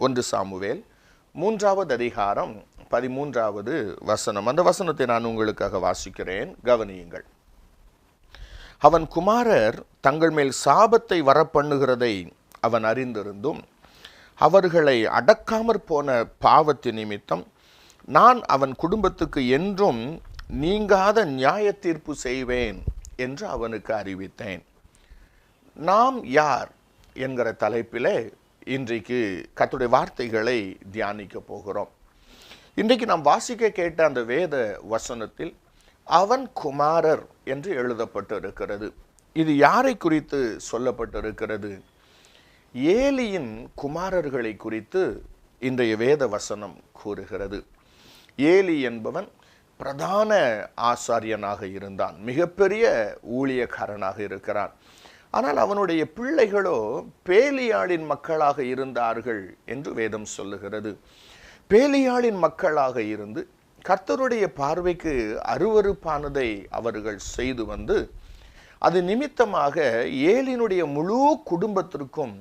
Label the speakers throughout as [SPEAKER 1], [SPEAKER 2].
[SPEAKER 1] ஒன்று சாமுவேல் மூன்றாவது அதிகாரம் பதிமூன்றாவது வசனம். அந்த வசனத்தை நான் உங்களுக்காக வாசிக்கிறேன். கவனியுங்கள். அவன் குமாரர் தங்கள் மேல் சாபத்தை வரப்பண்ணுகிறதை அவன் அறிந்திருந்தும் அவர்களை அடக்காமற் போன பாவத்தின் நிமித்தம் நான் அவன் குடும்பத்துக்கு என்றும் நீங்காத நியாய தீர்ப்பு செய்வேன் என்று அவனுக்கு அறிவித்தேன். நாம் யார்? என்கிற தலைப்பிலே இன்றைக்கு கத்துடைய வார்த்தைகளை தியானிக்க போகிறோம். இன்றைக்கு நாம் வாசிக்க கேட்ட அந்த வேத வசனத்தில் அவன் குமாரர் என்று எழுதப்பட்டிருக்கிறது. இது யாரை குறித்து சொல்லப்பட்டிருக்கிறது? ஏலியின் குமாரர்களை குறித்து இன்றைய வேத வசனம் கூறுகிறது. ஏலி என்பவன் பிரதான ஆசாரியனாக இருந்தான். மிகப்பெரிய ஊழியக்காரனாக இருக்கிறான். ஆனால் அவனுடைய பிள்ளைகளோ பேலியாளின் மக்களாக இருந்தார்கள் என்று வேதம் சொல்லுகிறது. பேலியாளின் மக்களாக இருந்து கர்த்தருடைய பார்வைக்கு அருவருப்பானதை அவர்கள் செய்து வந்து அது நிமித்தமாக ஏலினுடைய முழு குடும்பத்திற்கும்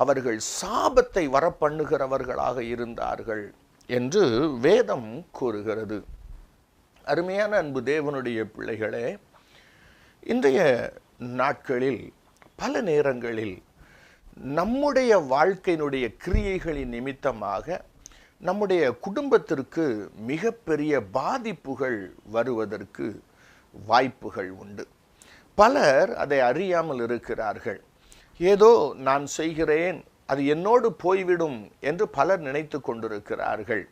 [SPEAKER 1] அவர்கள் சாபத்தை வரப்பண்ணுகிறவர்களாக இருந்தார்கள் என்று வேதம் கூறுகிறது. அருமையான அன்பு தேவனுடைய பிள்ளைகளே இன்றைய நாட்களில் பல நேரங்களில் நம்முடைய வாழ்க்கையினுடைய கிரியைகளின் நிமித்தமாக நம்முடைய குடும்பத்திற்கு மிகப்பெரிய பாதிப்புகள் வருவதற்கு வாய்ப்புகள் உண்டு. பலர் அதை அறியாமல் இருக்கிறார்கள். ஏதோ நான் செய்கிறேன் அது என்னோடு போய்விடும் என்று பலர் நினைத்து கொண்டிருக்கிறார்கள்.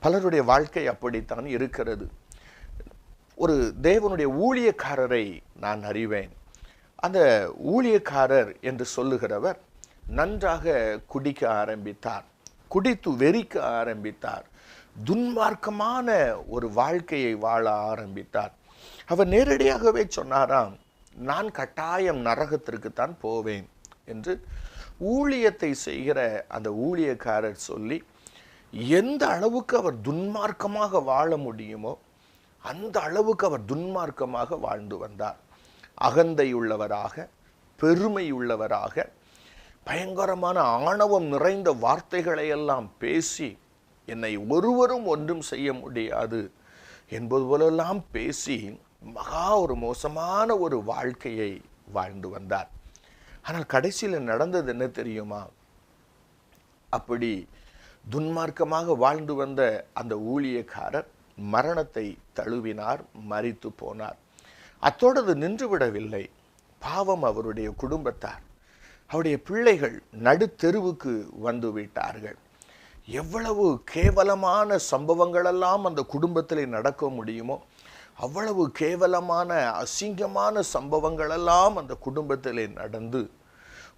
[SPEAKER 1] பலருடைய வாழ்க்கை அப்படித்தான் இருக்கிறது. ஒரு தேவனுடைய ஊழியக்காரரை நான் அறிவேன். அந்த ஊழியக்காரர் என்று சொல்லுகிறவர் நன்றாக குடிக்க ஆரம்பித்தார் குடித்து வெறிக்க ஆரம்பித்தார் துன்மார்க்கமான ஒரு வாழ்க்கையை வாழ ஆரம்பித்தார். அவர் நேரடியாகவே சொன்னாராம் நான் கட்டாயம் நரகத்திற்குத்தான் போவேன் என்று ஊழியத்தை செய்கிற அந்த ஊழியக்காரர் சொல்லி எந்த அளவுக்கு அவர் துன்மார்க்கமாக வாழ முடியுமோ அந்த அளவுக்கு அவர் துன்மார்க்கமாக வாழ்ந்து வந்தார். அகந்தையுள்ளவராக பெருமையுள்ளவராக பயங்கரமான ஆணவம் நிறைந்த வார்த்தைகளை எல்லாம் பேசி என்னை ஒருவரும் ஒன்றும் செய்ய முடியாது என்பது போலெல்லாம் பேசி மகா ஒரு மோசமான ஒரு வாழ்க்கையை வாழ்ந்து வந்தார். ஆனால் கடைசியில் நடந்தது என்ன தெரியுமா? அப்படி துன்மார்க்கமாக வாழ்ந்து வந்த அந்த ஊழியக்காரர் மரணத்தை தழுவினார் மறித்து போனார். அத்தோடு நின்றுவிடவில்லை. பாவம் அவருடைய குடும்பத்தார். அவருடைய பிள்ளைகள் நடுத்தெருவுக்கு வந்து விட்டார்கள். எவ்வளவு கேவலமான சம்பவங்களெல்லாம் அந்த குடும்பத்தில் நடக்க முடியுமோ அவ்வளவு கேவலமான அசிங்கமான சம்பவங்களெல்லாம் அந்த குடும்பத்தில் நடந்து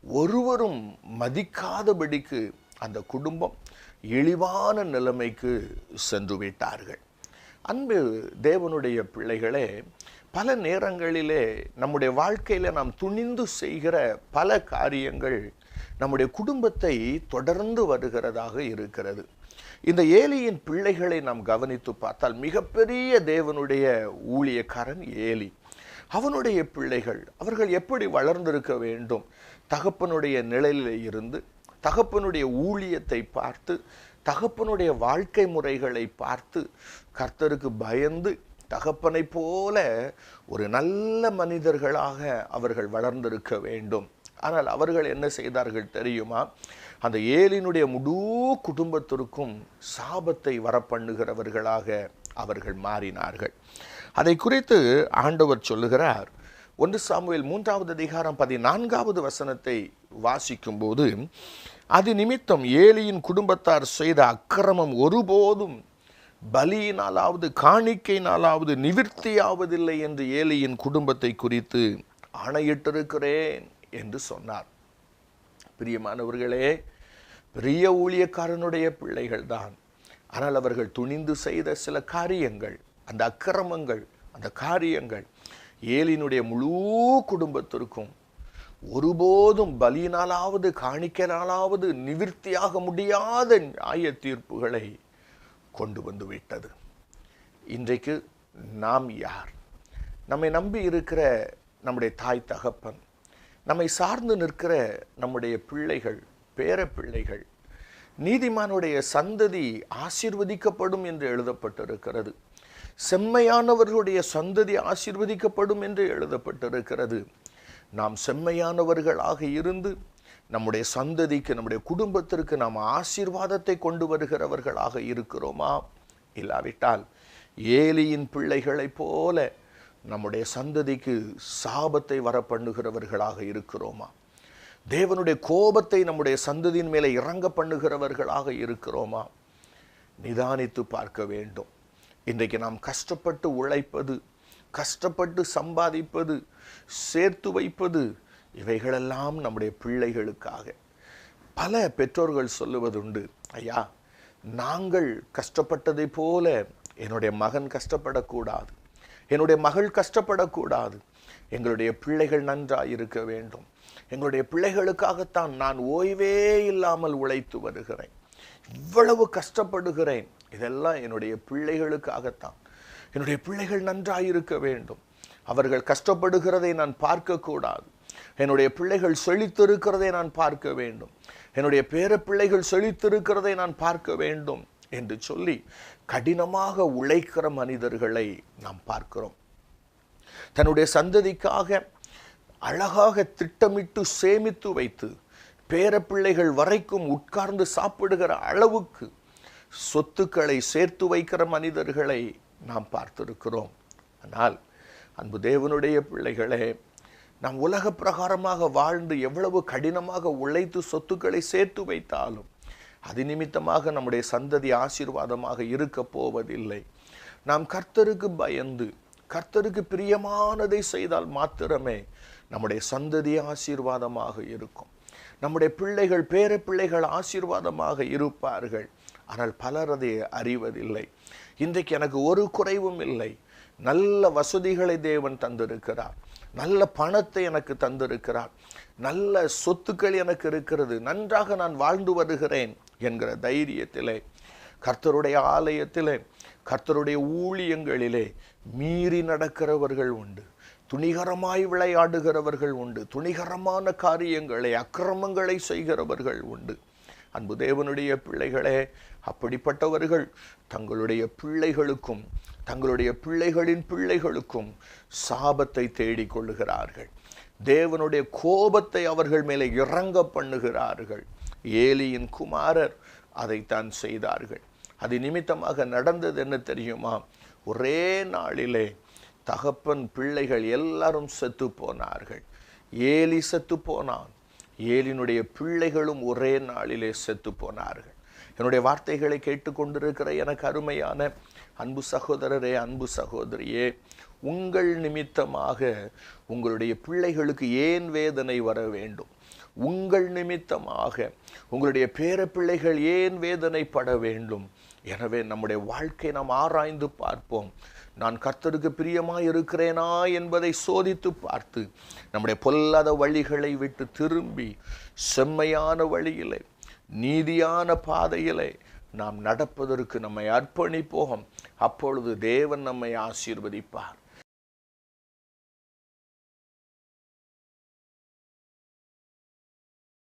[SPEAKER 1] ஒருவரும் மதிக்காதபடிக்கு அந்த குடும்பம் இழிவான நிலைமைக்கு சென்று விட்டார்கள். அன்பு தேவனுடைய பிள்ளைகளே பல நேரங்களிலே நம்முடைய வாழ்க்கையில் நாம் துணிந்து செய்கிற பல காரியங்கள் நம்முடைய குடும்பத்தை தொடர்ந்து வருகிறதாக இருக்கிறது. இந்த ஏலியின் பிள்ளைகளை நாம் கவனித்து பார்த்தால் மிகப்பெரிய தேவனுடைய ஊழியக்காரன் ஏலி. அவனுடைய பிள்ளைகள் அவர்கள் எப்படி வளர்ந்திருக்க வேண்டும்? தகப்பனுடைய நிழலில் இருந்து தகப்பனுடைய ஊழியத்தை பார்த்து தகப்பனுடைய வாழ்க்கை முறைகளை பார்த்து கர்த்தருக்கு பயந்து தகப்பனைப் போல ஒரு நல்ல மனிதர்களாக அவர்கள் வளர்ந்திருக்க வேண்டும். ஆனால் அவர்கள் என்ன செய்தார்கள் தெரியுமா? அந்த ஏலினுடைய முழு குடும்பத்திற்கும் சாபத்தை வரப்பண்ணுகிறவர்களாக அவர்கள் மாறினார்கள். அதை குறித்து ஆண்டவர் சொல்லுகிறார். ஒன்று சாமுவேல் மூன்றாவது அதிகாரம் பதினான்காவது வசனத்தை வாசிக்கும்போது அது நிமித்தம் ஏலியின் குடும்பத்தார் செய்த அக்கிரமம் ஒருபோதும் பலியினாலாவது காணிக்கையினாலாவது நிவிற்த்தியாவதில்லை என்று ஏழையின் குடும்பத்தை குறித்து ஆணையிட்டிருக்கிறேன் என்று சொன்னார். பிரியமானவர்களே பெரிய ஊழியக்காரனுடைய பிள்ளைகள் தான் ஆனால் அவர்கள் துணிந்து செய்த சில காரியங்கள் அந்த அக்கிரமங்கள் அந்த காரியங்கள் ஏலினுடைய முழு குடும்பத்திற்கும் ஒருபோதும் பலியினாலாவது காணிக்கனாலாவது நிவிற்த்தியாக முடியாத நியாய தீர்ப்புகளை கொண்டு வந்து விட்டது. இன்றைக்கு நாம் யார்? நம்மை நம்பி இருக்கிற நம்முடைய தாய் தகப்பன் நம்மை சார்ந்து நிற்கிற நம்முடைய பிள்ளைகள் பேர பிள்ளைகள் நீதிமானுடைய சந்ததி ஆசீர்வதிக்கப்படும் என்று எழுதப்பட்டிருக்கிறது. செம்மையானவர்களுடைய சந்ததி ஆசீர்வதிக்கப்படும் என்று எழுதப்பட்டிருக்கிறது. நாம் செம்மையானவர்களாக இருந்து நம்முடைய சந்ததிக்கு நம்முடைய குடும்பத்திற்கு நாம் ஆசீர்வாதத்தை கொண்டு வருகிறவர்களாக இருக்கிறோமா? இல்லாவிட்டால் ஏலியின் பிள்ளைகளைப் போல நம்முடைய சந்ததிக்கு சாபத்தை வர பண்ணுகிறவர்களாக இருக்கிறோமா? தேவனுடைய கோபத்தை நம்முடைய சந்ததியின் மேலே இறங்க பண்ணுகிறவர்களாக இருக்கிறோமா? நிதானித்து பார்க்க வேண்டும். இன்றைக்கு நாம் கஷ்டப்பட்டு உழைப்பது கஷ்டப்பட்டு சம்பாதிப்பது சேர்த்து வைப்பது இவைகளெல்லாம் நம்முடைய பிள்ளைகளுக்காக. பல பெற்றோர்கள் சொல்லுவதுண்டு ஐயா நாங்கள் கஷ்டப்பட்டதை போல என்னுடைய மகன் கஷ்டப்படக்கூடாது. என்னுடைய மகள் கஷ்டப்படக்கூடாது. எங்களுடைய பிள்ளைகள் நன்றாக இருக்க வேண்டும். எங்களுடைய பிள்ளைகளுக்காகத்தான் நான் ஓய்வே இல்லாமல் உழைத்து வருகிறேன். இவ்வளவு கஷ்டப்படுகிறேன். இதெல்லாம் என்னுடைய பிள்ளைகளுக்காகத்தான். என்னுடைய பிள்ளைகள் நன்றாக இருக்க வேண்டும். அவர்கள் கஷ்டப்படுகிறதை நான் பார்க்கக்கூடாது. என்னுடைய பிள்ளைகள் செழித்திருக்கிறதை நான் பார்க்க வேண்டும். என்னுடைய பேர பிள்ளைகள் செழித்திருக்கிறதை நான் பார்க்க வேண்டும் என்று சொல்லி கடினமாக உழைக்கிற மனிதர்களை நாம் பார்க்கிறோம். தன்னுடைய சந்ததிக்காக அழகாக திட்டமிட்டு சேமித்து வைத்து பேரப்பிள்ளைகள் வரைக்கும் உட்கார்ந்து சாப்பிடுகிற அளவுக்கு சொத்துக்களை சேர்த்து வைக்கிற மனிதர்களை நாம் பார்த்திருக்கிறோம். ஆனால் அன்பு தேவனுடைய பிள்ளைகளே நாம் உலக பிரகாரமாக வாழ்ந்து எவ்வளவு கடினமாக உழைத்து சொத்துக்களை சேர்த்து வைத்தாலும் அது நிமித்தமாக நம்முடைய சந்ததி ஆசீர்வாதமாக இருக்க போவதில்லை. நாம் கர்த்தருக்கு பயந்து கர்த்தருக்கு பிரியமானதை செய்தால் மாத்திரமே நம்முடைய சந்ததி ஆசீர்வாதமாக இருக்கும். நம்முடைய பிள்ளைகள் பேர பிள்ளைகள் ஆசீர்வாதமாக இருப்பார்கள். ஆனால் பலர் அதை அறிவதில்லை. இன்றைக்கு எனக்கு ஒரு குறைவும் இல்லை. நல்ல வசதிகளை தேவன் தந்திருக்கிறார். நல்ல பணத்தை எனக்கு தந்திருக்கிறார். நல்ல சொத்துக்கள் எனக்கு இருக்கிறது. நன்றாக நான் வாழ்ந்து வருகிறேன் என்கிற தைரியத்திலே கர்த்தருடைய ஆலயத்திலே கர்த்தருடைய ஊழியங்களிலே மீறி நடக்கிறவர்கள் உண்டு. துணிகரமாய் விளையாடுகிறவர்கள் உண்டு. துணிகரமான காரியங்களை அக்கிரமங்களை செய்கிறவர்கள் உண்டு. அன்பு தேவனுடைய பிள்ளைகளே அப்படிப்பட்டவர்கள் தங்களுடைய பிள்ளைகளுக்கும் தங்களுடைய பிள்ளைகளின் பிள்ளைகளுக்கும் சாபத்தை தேடிக் கொள்ளுகிறார்கள். தேவனுடைய கோபத்தை அவர்கள் மேலே இறங்க பண்ணுகிறார்கள். ஏலியின் குமாரர் அதைத்தான் செய்தார்கள். அது நிமித்தமாக நடந்தது என்ன தெரியுமா? ஒரே நாளிலே தகப்பன் பிள்ளைகள் எல்லாரும் செத்து போனார்கள். ஏலி செத்து போனான். ஏலினுடைய பிள்ளைகளும் ஒரே நாளிலே செத்து போனார்கள். என்னுடைய வார்த்தைகளை கேட்டுக்கொண்டிருக்கிற எனக்கு அருமையான அன்பு சகோதரரே அன்பு சகோதரியே உங்கள் நிமித்தமாக உங்களுடைய பிள்ளைகளுக்கு ஏன் வேதனை வர வேண்டும்? உங்கள் நிமித்தமாக உங்களுடைய பேரப்பிள்ளைகள் ஏன் வேதனைப்பட வேண்டும்? எனவே நம்முடைய வாழ்க்கை நாம் ஆராய்ந்து பார்ப்போம். நான் கர்த்தருக்கு பிரியமாக இருக்கிறேனா என்பதை சோதித்து பார்த்து நம்முடைய பொல்லாத வழிகளை விட்டு திரும்பி செம்மையான வழியிலே நீதியான பாதையிலே நாம் நடப்பதற்கு நம்மை அர்ப்பணிப்போம். அப்பொழுது தேவன் நம்மை ஆசீர்வதிப்பார்.